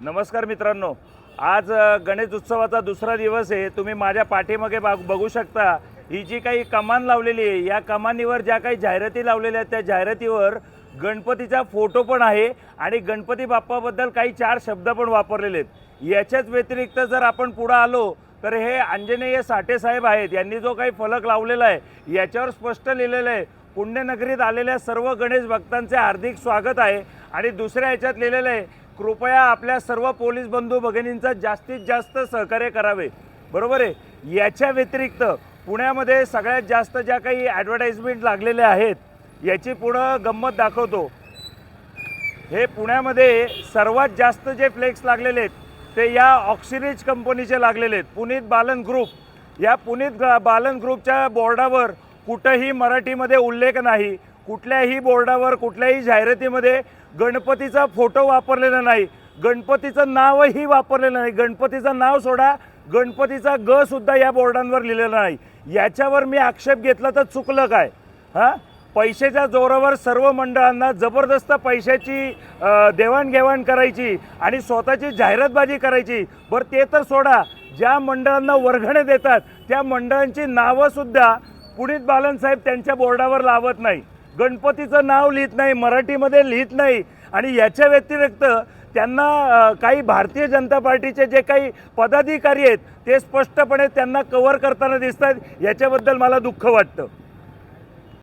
नमस्कार मित्रांनो. आज गणेश उत्सवाचा दुसरा दिवस आहे. तुम्ही माझ्या पाठीमागे बाग- बघू शकता ही जी काही कमान लावलेली आहे या कमानीवर ज्या काही जाहिराती लावलेल्या आहेत त्या जाहिरातीवर गणपतीचा फोटो पण आहे आणि गणपती बाप्पाबद्दल काही चार शब्द पण वापरलेले आहेत. याच्याच व्यतिरिक्त जर आपण पुढं आलो तर हे अंजनेय साठे साहेब आहेत. यांनी जो काही फलक लावलेला आहे याच्यावर स्पष्ट लिहिलेलं आहे. पुण्यनगरीत आलेल्या सर्व गणेश भक्तांचे हार्दिक स्वागत आहे. आणि दुसऱ्या ह्याच्यात लिहिलेलं आहे कृपया आपल्या सर्व पोलीस बंधू भगिनींचं जास्तीत जास्त सहकार्य करावे. बरोबर आहे? याच्या व्यतिरिक्त पुण्यामध्ये सगळ्यात जास्त ज्या काही ॲडव्हर्टाईजमेंट लागलेल्या आहेत याची पुढं गंमत दाखवतो. हे पुण्यामध्ये सर्वात जास्त जे फ्लेक्स लागलेले आहेत ते या ऑक्सिरीज कंपनीचे लागलेले आहेत. पुनीत बालन ग्रुप या पुनीत बालन ग्रुपच्या बोर्डावर कुठंही मराठीमध्ये उल्लेख नाही. कुठल्याही बोर्डावर कुठल्याही जाहिरातीमध्ये गणपतीचा फोटो वापरलेला नाही. गणपतीचं नावही वापरलेलं नाही. गणपतीचं नाव सोडा गणपतीचा ग सुद्धा या बोर्डांवर लिहिलेला नाही. याच्यावर मी आक्षेप घेतला तर चुकलं काय? हां? पैशाच्या जोरावर सर्व मंडळांना जबरदस्त पैशाची देवाणघेवाण करायची आणि स्वतःची जाहिरातबाजी करायची. बरं ते तर सोडा. ज्या मंडळांना वर्गणे देतात त्या मंडळांची नावंसुद्धा पुनीत बालन साहेब त्यांच्या बोर्डावर लावत नाही. गणपतीचं नाव लिहित नाही मराठीमध्ये लिहित नाही. आणि याच्या व्यतिरिक्त त्यांना काही भारतीय जनता पार्टीचे जे काही पदाधिकारी आहेत ते स्पष्टपणे त्यांना कव्हर करताना दिसत आहेत याच्याबद्दल मला दुःख वाटतं.